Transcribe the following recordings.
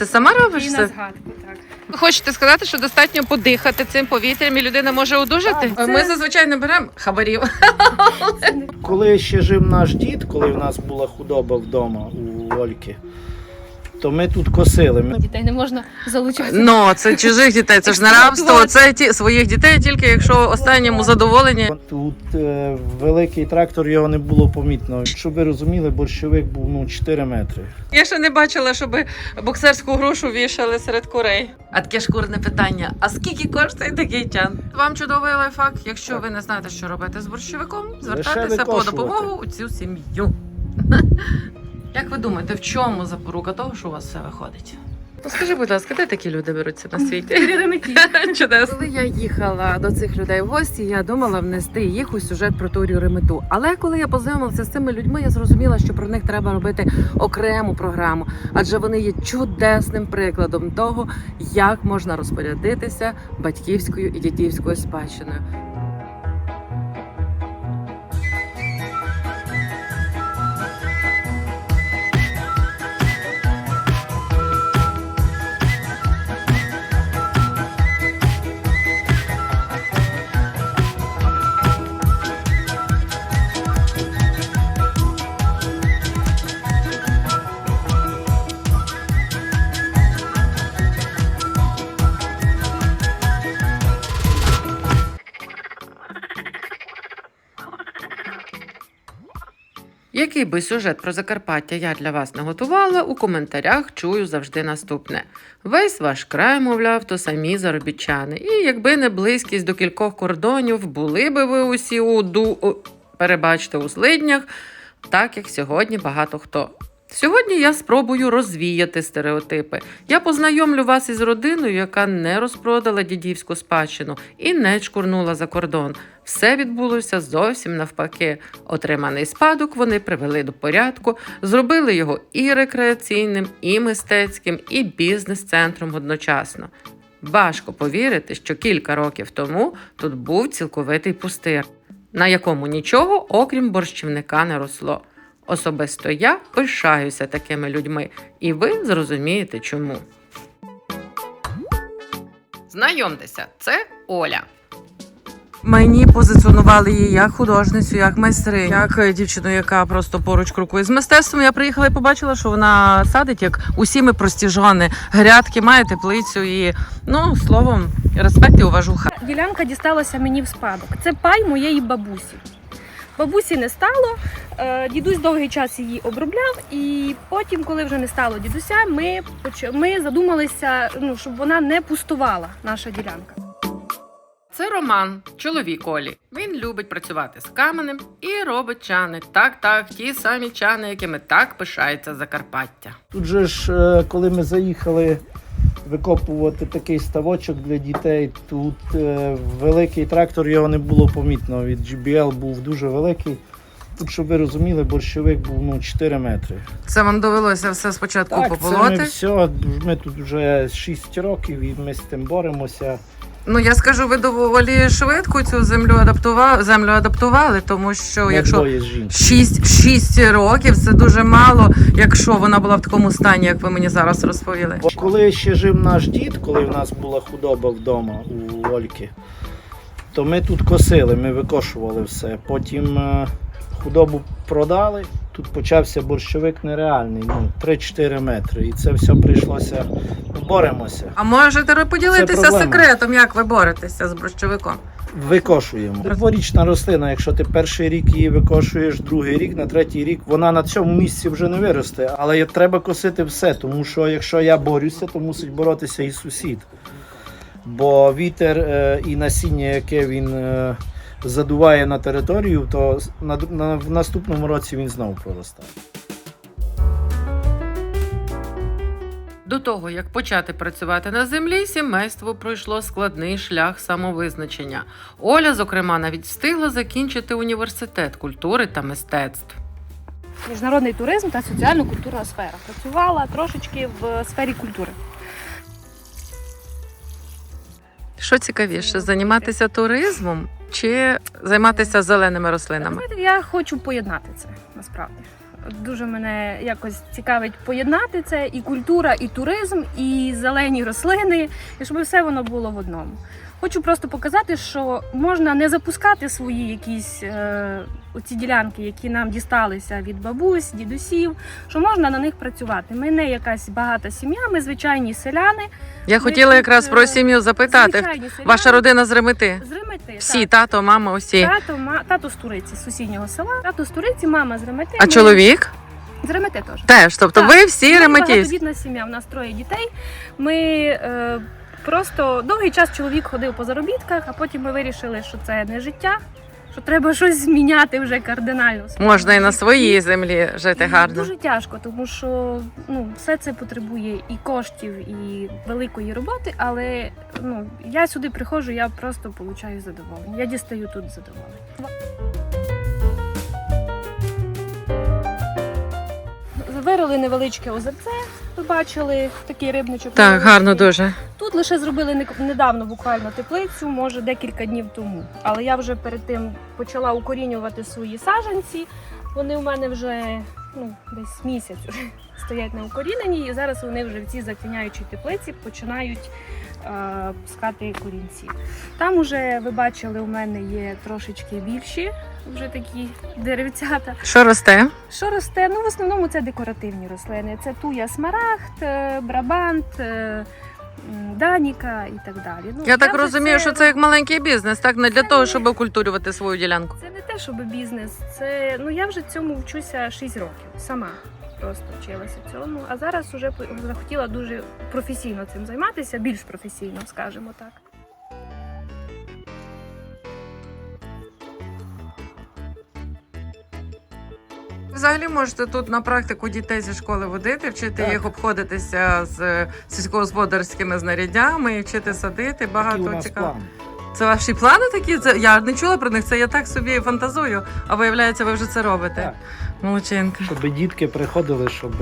Ти сама робиш І на це? згадку, так. Хочете сказати, що достатньо подихати цим повітрям і людина може одужати? Так, це- Ми зазвичай не беремо хабарів. Коли ще жив наш дід, коли в нас була худоба вдома у Ольки, то ми тут косили. Ми Дітей не можна залучати. Ну, це чужих дітей, це ж не рабство. Це ті своїх дітей, тільки якщо останньому задоволені. Тут е, великий трактор, його не було помітно. Щоб ви розуміли, борщовик був ну 4 метри. Я ще не бачила, щоб боксерську грушу вішали серед курей. А таке шкурне питання: а скільки коштує такий чан? Вам чудовий лайфхак. Якщо ви не знаєте, що робити з борщовиком, звертайтеся по допомогу у цю сім'ю. Як ви думаєте, в чому запорука того, що у вас все виходить? Скажи, будь ласка, де такі люди беруться на світі? Чудесно. Коли я їхала до цих людей в гості, я думала внести їх у сюжет про Турію Ремету. Але коли я познайомилася з цими людьми, я зрозуміла, що про них треба робити окрему програму, адже вони є чудесним прикладом того, як можна розпорядитися батьківською і дітівською спадщиною. Який би сюжет про Закарпаття я для вас не готувала, у коментарях чую завжди наступне: весь ваш край, мовляв, то самі заробітчани. І якби не близькість до кількох кордонів, були би ви усі у ду... перебачте у злиднях, так як сьогодні багато хто. Сьогодні я спробую розвіяти стереотипи. Я познайомлю вас із родиною, яка не розпродала дідівську спадщину і не чкурнула за кордон. Все відбулося зовсім навпаки. Отриманий спадок вони привели до порядку, зробили його і рекреаційним, і мистецьким, і бізнес-центром одночасно. Важко повірити, що кілька років тому тут був цілковитий пустир, на якому нічого, окрім борщівника, не росло. Особисто я пишаюся такими людьми, і ви зрозумієте чому. Знайомтеся, це Оля. Мені позиціонували її як художницю, як майстриню, як е, дівчину, яка просто поруч крокує з мистецтвом. Я приїхала і побачила, що вона садить, як усі ми прості жони, грядки, має теплицю і ну словом, респект і уважуха. Ділянка дісталася мені в спадок. Це пай моєї бабусі. Бабусі не стало. е, Дідусь довгий час її обробляв, і потім, коли вже не стало дідуся, ми, поч- ми задумалися, ну, щоб вона не пустувала, наша ділянка. Це Роман, чоловік Олі. Він любить працювати з каменем і робить чани. Так, так, ті самі чани, якими так пишається Закарпаття. Тут же ж, е, коли ми заїхали викопувати такий ставочок для дітей, тут е, великий трактор, його не було помітно. Від GBL був дуже великий. Тут, щоб ви розуміли, борщовик був ну 4 метри. Це вам довелося все спочатку Так, це ми пополоти. все. Ми тут вже 6 років і ми з тим боремося. Ну я скажу, ви доволі швидко цю землю адаптували, землю адаптували, тому що Ми якщо двоє 6, 6 років це дуже мало, якщо вона була в такому стані, як ви мені зараз розповіли. Бо Коли ще жив наш дід, коли в нас була худоба вдома у Ольки, то ми тут косили, ми викошували все. Потім е, худобу продали. Тут почався борщовик нереальний, ну 3-4 метри. І це все прийшлося. Боремося. А можете Це поділитися проблема. секретом, як ви боретеся з борщовиком? Викошуємо. Дворічна рослина, якщо ти перший рік її викошуєш, другий рік, на третій рік, вона на цьому місці вже не виросте. Але треба косити все, тому що якщо я борюся, то мусить боротися і сусід. Бо вітер е, і насіння, яке він е, задуває на територію, то на, на, в наступному році він знову проростає. До того, як почати працювати на землі, сімейство пройшло складний шлях самовизначення. Оля, зокрема, навіть встигла закінчити університет культури та мистецтв. Міжнародний туризм та соціально-культурна сфера. Працювала трошечки в сфері культури. Що цікавіше, займатися туризмом чи займатися зеленими рослинами? Я хочу поєднати це насправді. Дуже мене якось цікавить поєднати це і культура, і туризм, і зелені рослини, і щоб все воно було в одному. Хочу просто показати, що можна не запускати свої якісь е, оці ділянки, які нам дісталися від бабусь, дідусів, що можна на них працювати. Ми не якась багата сім'я, ми звичайні селяни. Я Ми хотіла тут, якраз про е, сім'ю запитати. селяни. Ваша родина з Ремети? з Ремети. Всі, так. тато, мама, усі. Тато, ма, тато з Туриці, з сусіднього села. Тато з Туриці, мама з Ремети. А ми- чоловік? З Ремети теж. Теж. Тобто Так. ви всі Ми реметівські. багатодітна сім'я, в нас троє дітей. Ми е, просто довгий час чоловік ходив по заробітках, а потім ми вирішили, що це не життя, що треба щось зміняти вже кардинально. Можна і на своїй землі жити І гарно. Дуже тяжко, тому що ну, все це потребує і коштів, і великої роботи, але ну, я сюди приходжу, я просто получаю задоволення. Я дістаю тут задоволення. Вирили невеличке озерце, бачили такий рибничок. Так, гарно дуже. Тут лише зробили недавно буквально теплицю, може декілька днів тому. Але я вже перед тим почала укорінювати свої саджанці. Вони в мене вже ну, десь місяць стоять на укоріненні, і зараз вони вже в цій затіняючій теплиці починають пускати корінці. Там уже ви бачили, у мене є трошечки більші, вже такі деревцята. Що росте? Що росте? Ну, в основному це декоративні рослини. Це туя смарагд, е, брабант, е, даніка і так далі. Ну, Я так розумію, що це як маленький бізнес, так не для Це того, не- щоб окультурювати свою ділянку. Це не те, щоб бізнес. Це ну я вже цьому вчуся 6 років. Сама просто вчилася цьому. А зараз по- захотіла дуже професійно цим займатися, більш професійно, скажімо так. Взагалі можете тут на практику дітей зі школи водити, вчити Так. їх обходитися з сільськогосподарськими знаряддями, і вчити садити. Багато план. Це ваші плани такі? Це я не чула про них. Це я так собі фантазую. А виявляється, ви вже це робите. Так. Молодчинка. Щоб дітки приходили, щоб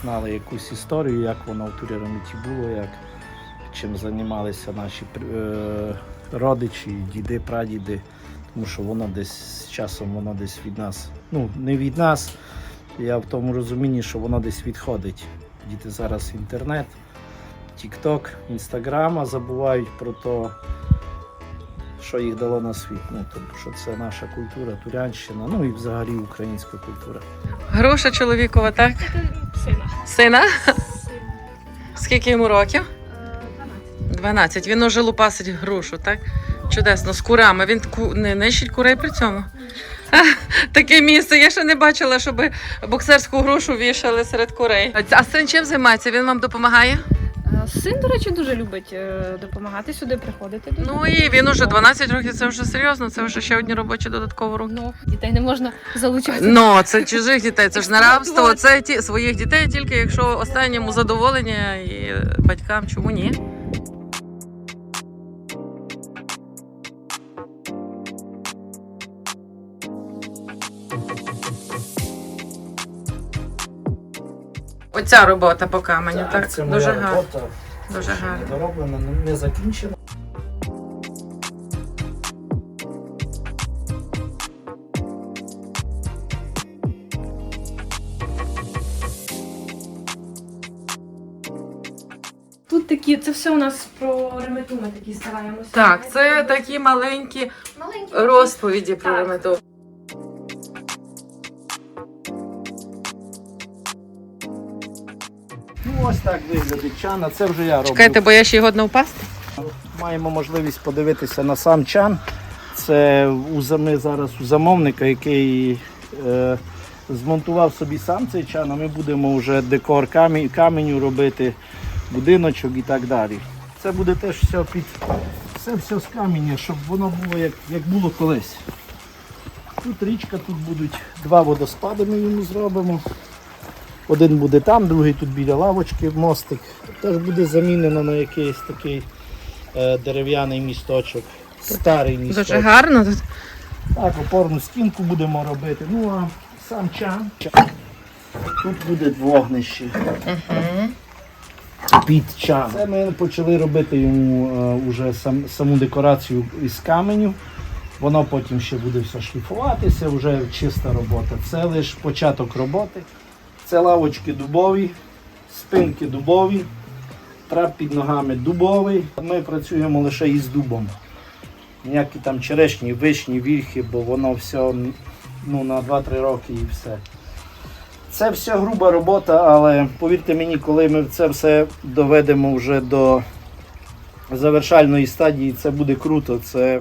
знали якусь історію, як воно в Туріраміті було, як чим займалися наші е, родичі, діди, прадіди. Тому що воно десь з часом воно десь від нас. Ну, не від нас. Я в тому розумінні, що воно десь відходить. Діти зараз інтернет, Тік-Ток, Інстаграм, а забувають про те, що їх дало на світ. Ну, тому що це наша культура, турянщина, ну і взагалі українська культура. Груша чоловікова, так? Сина. Сина? Скільки йому років? 12. Він уже лупасить грушу, так? Чудесно, з курами. Він ку... не нищить курей при цьому. Таке місце. Я ще не бачила, щоб боксерську грушу вішали серед курей. А син чим займається? Він вам допомагає? Син, до речі, дуже любить е, допомагати сюди, приходити. до Ну і він уже 12 років, це вже серйозно, це вже ще одні робочі додаткові руки. Ну, дітей не можна залучати. Ну, це чужих дітей, це ж не рабство, це ті своїх дітей, тільки якщо останньому задоволення і батькам, чому ні? Оця робота по каменю, так? це дуже моя гарно. робота. Дуже Ще гарно. Не дороблена, не закінчена. Тут такі, це все у нас про ремету ми такі стараємося. Так, це такі маленькі маленькі розповіді про Так. ремету. Так виглядить чан, а це вже я роблю. Чекайте, бо я ще його не впасти. Маємо можливість подивитися на сам чан. Це у ми зараз у замовника, який е, змонтував собі сам цей чан, а ми будемо вже декор камінь, каменю робити, будиночок і так далі. Це буде теж все під все, все з каміння, щоб воно було як, як було колись. Тут річка, тут будуть два водоспади, ми йому зробимо. Один буде там, другий тут біля лавочки, мостик. Теж буде замінено на якийсь такий е, дерев'яний місточок. Старий місточок. Дуже гарно тут. Так, опорну стінку будемо робити. Ну а сам чан. Тут буде вогнище. Під чан. Це ми почали робити йому е, уже сам, саму декорацію із каменю. Воно потім ще буде все шліфуватися, вже чиста робота. Це лише початок роботи. Це лавочки дубові, спинки дубові, трап під ногами дубовий. Ми працюємо лише із дубом. Ніякі там черешні, вишні, вільхи, бо воно все ну, на 2-3 роки і все. Це все груба робота, але повірте мені, коли ми це все доведемо вже до завершальної стадії, це буде круто. Це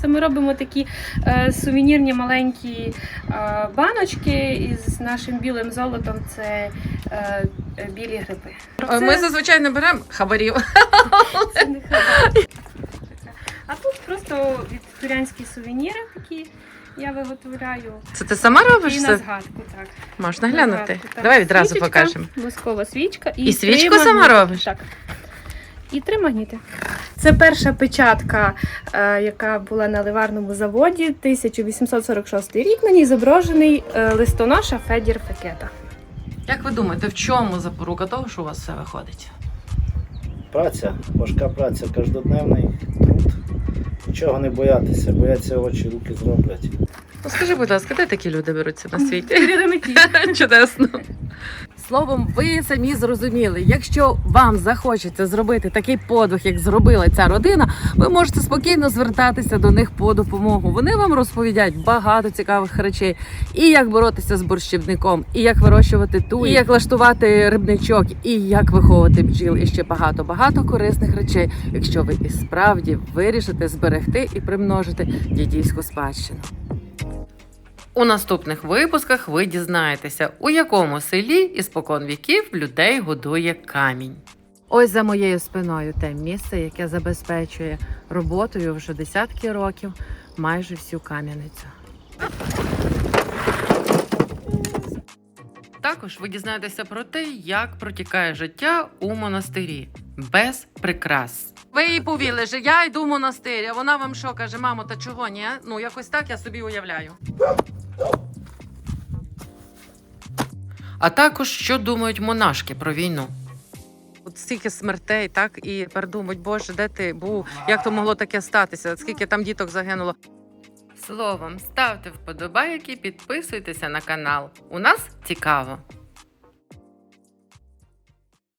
Це ми робимо такі е, сувенірні маленькі е, баночки із нашим білим золотом. Це е, е, білі гриби. Це- Ми зазвичай не беремо хабарів. Це не хабар. А тут просто вікторіанські сувеніри такі я виготовляю. Це ти сама робиш І на згадку, так. Можна На глянути. згадку, так. Давай відразу Свічечка, покажемо. Воскова свічка і, І свічку сама робиш? Так. І три магніти. Це перша печатка, е, яка була на ливарному заводі, 1846 рік. На ній зображений е, листоноша Федір Фекета. Як ви думаєте, в чому запорука того, що у вас все виходить? праця, важка праця, кожнодневний труд. Нічого не боятися, бояться очі, руки зроблять. Ну, скажи, будь ласка, де такі люди беруться на світі? Чудесно. Словом, ви самі зрозуміли, якщо вам захочеться зробити такий подвиг, як зробила ця родина, ви можете спокійно звертатися до них по допомогу. Вони вам розповідять багато цікавих речей, і як боротися з борщівником, і як вирощувати ту, і як влаштувати рибничок, і як виховувати бджіл, і ще багато багато корисних речей, якщо ви і справді вирішите зберегти і примножити дідійську спадщину. У наступних випусках ви дізнаєтеся, у якому селі іспокон віків людей годує камінь. Ось за моєю спиною те місце, яке забезпечує роботою вже десятки років майже всю кам'яницю. Також ви дізнаєтеся про те, як протікає життя у монастирі без прикрас. Ви їй повіли, що я йду в монастир, а вона вам що каже, мамо, та чого ні? Ну якось так я собі уявляю. А також що думають монашки про війну. От стільки смертей, так і тепер думають, боже, де ти був? Як то могло таке статися? Скільки там діток загинуло? Словом, ставте вподобайки, підписуйтеся на канал. У нас цікаво.